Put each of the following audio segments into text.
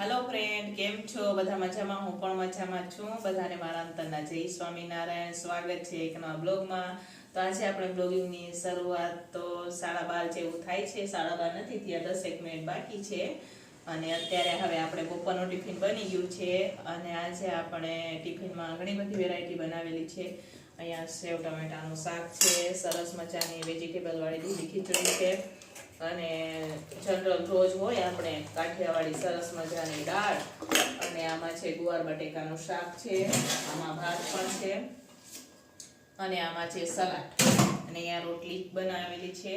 Hello friend કેમ છો? બધા મજામાં? હું પણ મજામાં છું. બધાને મારા અંતરના જય સ્વામિનારાયણ. સ્વાગત છે એક નવા બ્લોગમાં. તો આજે આપણે બ્લોગિંગની શરૂઆત તો સાડા બાર જેવું થાય છે. સાડા બાર નથી થયા દસેક મિનિટ બાકી છે. અને અત્યારે હવે આપણે બપોરનું ટિફિન બની ગયું છે. અને આજે આપણે ટિફિનમાં ઘણી બધી વેરાયટી બનાવેલી છે. અહીંયા સેવ, ટમેટાનું શાક છે, સરસ મજાની વેજીટેબલવાળી દીધી ખીચડી છે. અને જનરલ રોજ હોય આપણે કાઠિયાવાડી સરસ મજાની દાળ અને આમાં છે ગુવાર બટેકાનું શાક છે, આમાં ભાત પણ છે અને આમાં છે સલાડ. અને અહીંયા રોટલી બનાવેલી છે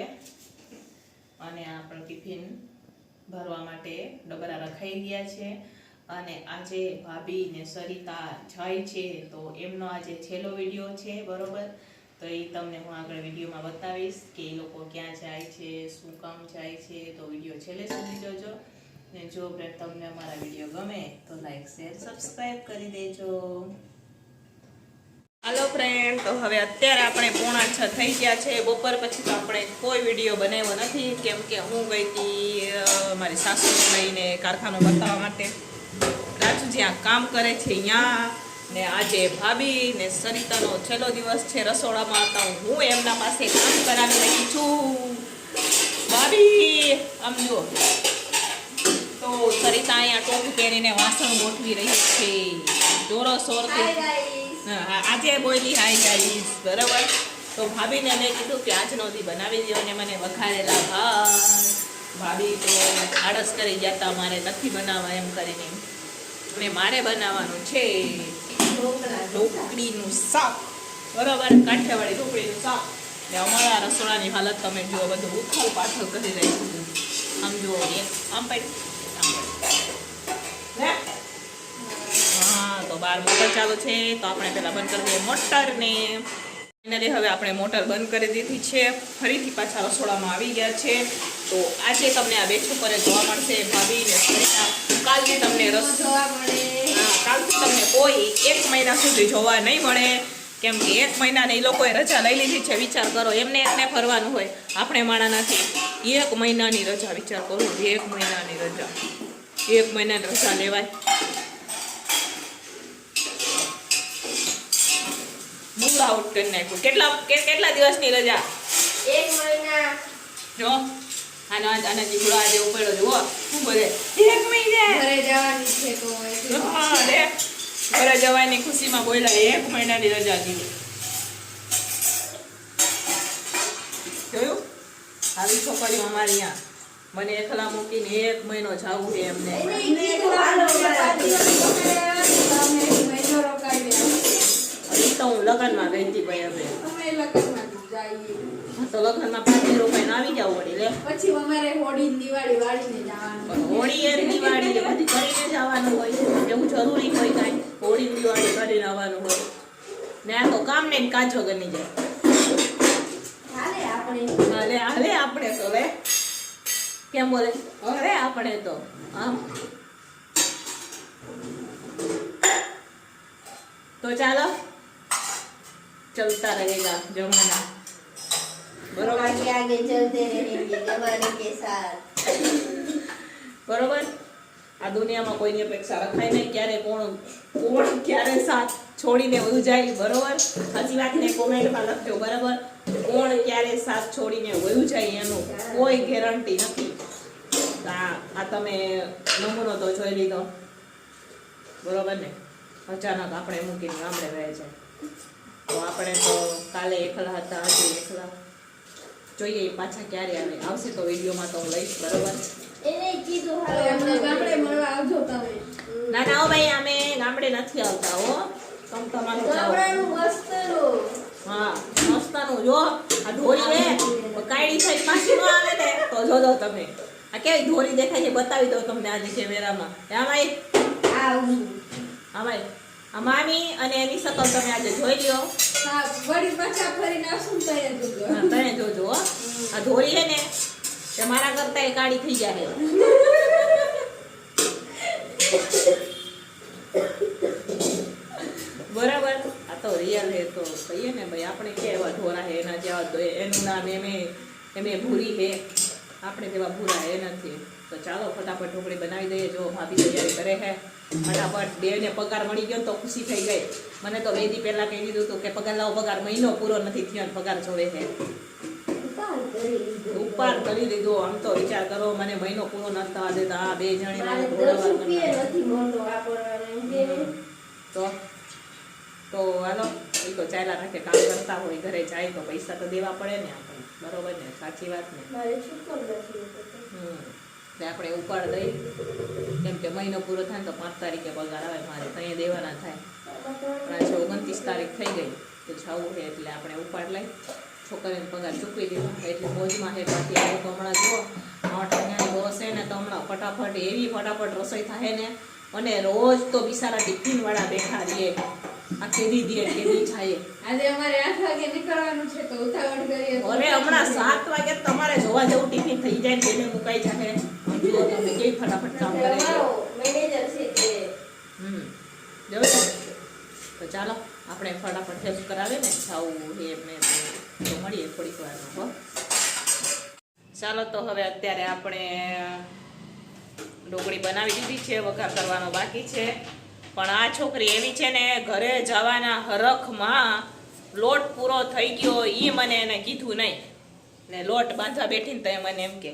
અને આપણો ટિફિન ભરવા માટે ડબરા રખાઈ ગયા છે અને આજે ભાભી ને સરિતા જાય છે તો એમનો આજે છેલ્લો વીડિયો છે, બરોબર? તો એ તમને હું આગળ વિડીયોમાં બતાવીશ કે એ લોકો ક્યાં જાય છે, શું કામ જાય છે, તો વીડિયો છેલ્લે સુધી જોજો. ને જો તમને અમારા વીડિયો ગમે તો લાઈક, શેર, સબસ્ક્રાઈબ કરી દેજો. હાલો ફ્રેન્ડ તો હવે અત્યારે આપણે પોણા છ થઈ ગયા છે. બપોર પછી તો આપણે કોઈ વીડિયો બનાવ્યો નથી. કેમ કે હું ગઈ હતી મારી સાસુને લઈને કારખાનો બતાવવા માટે. રાજુ જ્યાં કામ કરે છે, ત્યાં ને આજે ભાભી ને સરિતાનો છેલ્લો દિવસ છે રસોડામાં હતા હું એમના પાસે કામ કરાવી રહી છું. ભાભી આમ જુઓ. તો સરિતા અહીંયા ટોપ પહેરીને વાસણ ગોઠવી રહી છે. જોરો સોરથી આજે બોલી હાય ગાઈસ બરાબર? તો ભાભીને મેં કીધું કે આજનો દી બનાવી દો અને મને વઘારેલા ભાત. ભાભી તો આળસ કરી ગયા તા મારે નથી બનાવવા એમ કરીને. અને મારે બનાવવાનું છે. ઢોકળીનું શાક. બરાબર, કાઠિયાવાડી ઢોકળીનું શાક. ને અમારા રસોડાની હાલત તમે જુઓ, બધું ઉથલ પાથલ કરી રહ્યું છું. આમ જુઓ આમ પાડ, આમ હા? તો બાર મોટર ચાલુ છે, તો આપણે પહેલાં બંધ કરી દઈએ મોટરને. ફાઇનલી હવે આપણે મોટર બંધ કરી દીધી છે. ફરીથી પાછા રસોડામાં આવી ગયા છે. તો આજે તમને આ બેચ ઉપર જોવા મળશે. ભાભી ને કાલથી તમને રસ કાલથી તમને કોઈ એક મહિના સુધી જોવા નહીં મળે. કેમ કે એક મહિનાની એ લોકોએ રજા લઈ લીધી છે વિચાર કરો એમને એકને ફરવાનું હોય. આપણે માણા નથી એક મહિનાની રજા વિચાર કરો એક મહિનાની રજા. એક મહિનાની રજા લેવાય. મૂડ આઉટ કરી નાખ્યું. કેટલા કેટલા દિવસની રજા? એક મહિના. જો. આનો આજ આના જીવડો આજે ઉપડ્યો જુઓ શું બોલે એક મહિને ઘરે જવાની છે તો એટલે ઘરે જવાની ખુશીમાં બોલ્યા એક મહિનાની રજા દીધી. જોયું? આવી છોકરીઓ અમારી અહીંયા. મને એકલા મૂકીને એક મહિનો જાવું છે એમને. તો હું લગ્નમાં ગઈ હતી ભાઈ અમે. લગ્નમાં તો લગ્નમાં પાંચ રૂપિયા આવી જાવ વળી લે. પછી અમારે હોળી દિવાળી વાળીને જવાનું. હોળી એ દિવાળી બધી કરીને જવાનું હોય એવું જરૂરી હોય કાંઈ હોળી દિવાળી કરીને આવવાનું હોય. ને આ તો કામ ને કાજો ગની જાય. હાલે આપણે. હાલે હાલે આપણે તો લે. કેમ બોલે? અરે આપણે તો આમ. તો ચાલો. ચલતા રહેગા જમાના બરોબર आगे आगे चलते रहेंगे जमाने के साथ બરોબર આ દુનિયામાં કોઈની અપેક્ષા રખાય નહીં ક્યારે કોણ કોણ ક્યારે સાથ છોડીને વયું જાય બરોબર સાચી વાત ને કોમેન્ટમાં લખજો બરાબર કોણ ક્યારે સાથ છોડીને વયું જાય એનું કોઈ ગેરંટી નથી આ આ તમે નમૂનો તો જોઈ લીધો બરોબર ને અચાનક આપણે મૂકીને ગામડે રહે છે તો આપણે તો કાલે એકલા હતા આજે એકલા જોઈએ પાછા ક્યારે આવે. આવશે તો વિડીયોમાં તો હું લઈશ બરોબર? એને કીધું હાલો. અમને ગામડે મળવા આવજો તમે. ના ના ભાઈ અમે ગામડે નથી આવતા હો. તમ તમારું ગામડાનું મસ્તનું હા મસ્તાનું જો. આ ઢોરી રે કાયડી થઈ પાછી ન આવે ને તો જોજો તમે. આ કેવી ઢોરી દેખાય છે બતાવી દઉં તમને આજે કેમેરામાં હા ભાઈ? આવું. હા ભાઈ. આ મામી અને એની શકલ તમે આજે જોઈ લ્યો. હા વળી પાછા ફરીને આવશું ને તૈયાર જોજો. હા, તમે જોજો હો. આ ઢોરી હે ને, તમારા મારા કરતા એ કાળી થઈ જાય બરાબર? આ તો રિયલ હે તો કહીએ ને ભાઈ, આપણે કે એવા ઢોરા હે એના જેવા એનું નામ એમે એમે ભૂરી હે આપણે જેવા ભૂરા હે નથી. તો ચાલો, ફટાફટ ઢોકળી બનાવી દઈએ, જો ભાભી તૈયારી કરે છે. ફટાફટ બેને પગાર મળી ગયો તો ખુશી થઈ ગઈ. મને તો બે દી પહેલા કહી દીધું હતું કે પગાર લાવો, પગાર મહિનો પૂરો નથી થયો પગાર જોવે છે. ઉપકાર કરી દીધો. આમ તો વિચાર કરો મને મહિનો પૂરો ન થવા દેતા. આ બે જણી. તો? તો હાલો. એ તો ચાલ્યા રાખે કામ કરતા હોય ઘરે જાય તો પૈસા તો દેવા પડે ને આપણે બરોબર ને? સાચી વાત ને. હમ. આપણે ઉપાડ દઈ. કેમ કે મહિનો પૂરો થાય ને તો પાંચ તારીખે પગાર આવે મારે ત્યાં દેવાના થાય. પણ આજે ઓગણત્રીસ તારીખ થઈ ગઈ. તો જવું છે એટલે આપણે ઉપાડ લઈ. છોકરીને પગાર ચૂકવી દીધો. એટલે મોજમાં છે બાકી આવું તો હમણાં જુઓ વાગ્યાની બસ છે ને તો હમણાં ફટાફટ એવી ફટાફટ રસોઈ થાય ને અને રોજ તો બિસારા ટિફિન વાળા બેઠા રહીએ. આ કેદી દે કેદી જાય આજે અમારે આઠ વાગે નીકળવાનું છે તો ઉતાવળ કરીએ. અરે હમણાં સાત વાગે તમારે જોવા જેવું ટિફિન થઈ જાય ને તેને મુકાઈ જાય જુઓ તમે કેવી ફટાફટ કામ કરે મેનેજર છે તે. હમ. તો ચાલો આપણે ફટાફટ હેલ્પ કરાવે ને. જાવું એમને તો- મળીએ થોડીક વારમાં ચાલો તો હવે અત્યારે આપણે ઢોકળી બનાવી દીધી છે, વઘાર કરવાનો બાકી છે. પણ આ છોકરી એવી છે ને, ઘરે જવાના હરખમાં લોટ પૂરો થઈ ગયો એ મને એને કીધું નહીં. ને લોટ બાંધવા બેઠીને તો મને એમ કે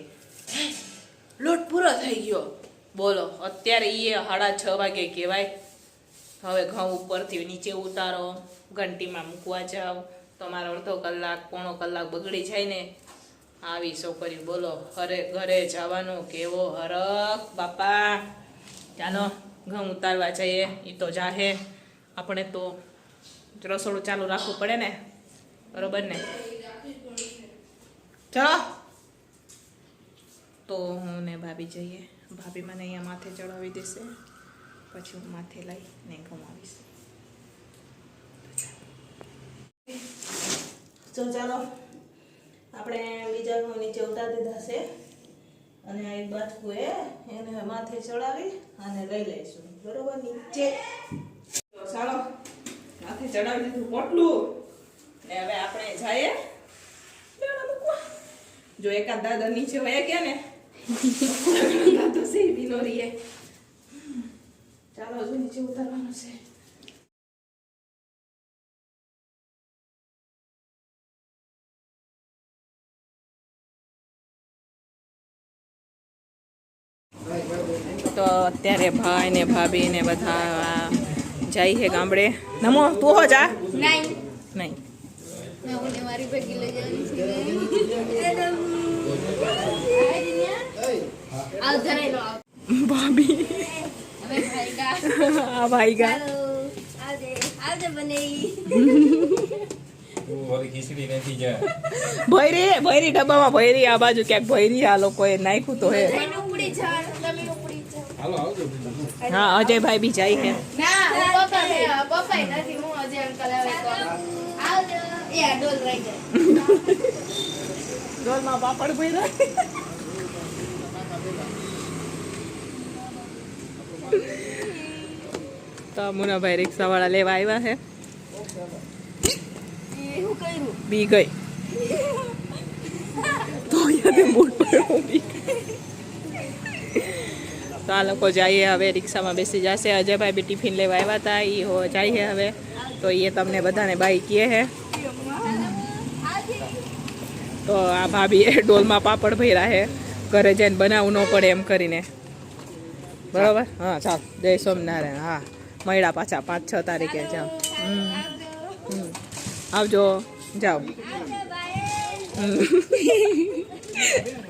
લોટ પૂરો થઈ ગયો. બોલો, અત્યારે એ સાડા છ વાગે કહેવાય. હવે ઘઉં ઉપરથી નીચે ઉતારો, ઘંટીમાં મૂકવા જાઓ તમારો અડધો કલાક, પોણો કલાક બગડી જાય ને, આવી છોકરી બોલો ઘરે ઘરે જવાનો કેવો હરખ, બાપા, ચાલો, ઘઉં ઉતારવા જઈએ એ તો જાહે. આપણે તો રસોડું ચાલુ રાખવું પડે ને, બરોબર ને? ચલો. તો હું ને ભાભી જઈએ. ભાભી મને અહીંયા માથે ચડાવી દેશે, પછી હું માથે લઈ ને ઘુમાવીશ તો ચાલો, આપણે બીજા ઘઉં નીચે ઉતારી દીધા છે. અને એક બાથકું એ એને માથે ચડાવી અને લઈ લઈશું. બરોબર? નીચે. તો ચાલો, માથે ચડાવી દીધું પોટલું. ને હવે આપણે જઈએ. જો એકાદ દાદા નીચે વયા ગયા ને દાદો છે બીનો રીએ ચાલો, હજુ નીચે ઉતારવાનું છે. તો અત્યારે ભાઈ ને ભાભી ને બધા જાય છે ગામડે. નમો તું હો જા. નહીં. નહીં. ભાભી. ભાઈ ગા ભૈરી ભૈરી ડબ્બામાં ભૈરી આ બાજુ ક્યાંક ભૈરી આ લોકોએ નાખ્યું તો હે. હા અજયભાઈ બી જાય છે. ના હું પપ્પા છે પપ્પા નથી હું અજય અંકલ આવે તો. આવજો. એ આ ડોલ રહી જાય. ડોલમાં પાપડ તો મુનાભાઈ રિક્ષાવાળા લેવા આવ્યા છે. બી ગઈ. તો અહીંયાથી બૂટ પડ્યો બી. તો આ લોકો જઈએ હવે રિક્ષામાં બેસી જશે. અજયભાઈ બી ટિફિન લેવા આવ્યા હતા એ હો જઈએ હવે. તો એ તમને બધાને બાઈ કહે છે તો આ ભાભીએ ડોલમાં પાપડ ભર્યા હે. ઘરે જઈને બનાવવું ન પડે એમ કરીને. બરાબર? હા ચાલ. જય સ્વામિનારાયણ. હા. મળ્યા પાછા પાંચ છ તારીખે. જાઓ. આવજો. જાઓ. હમ.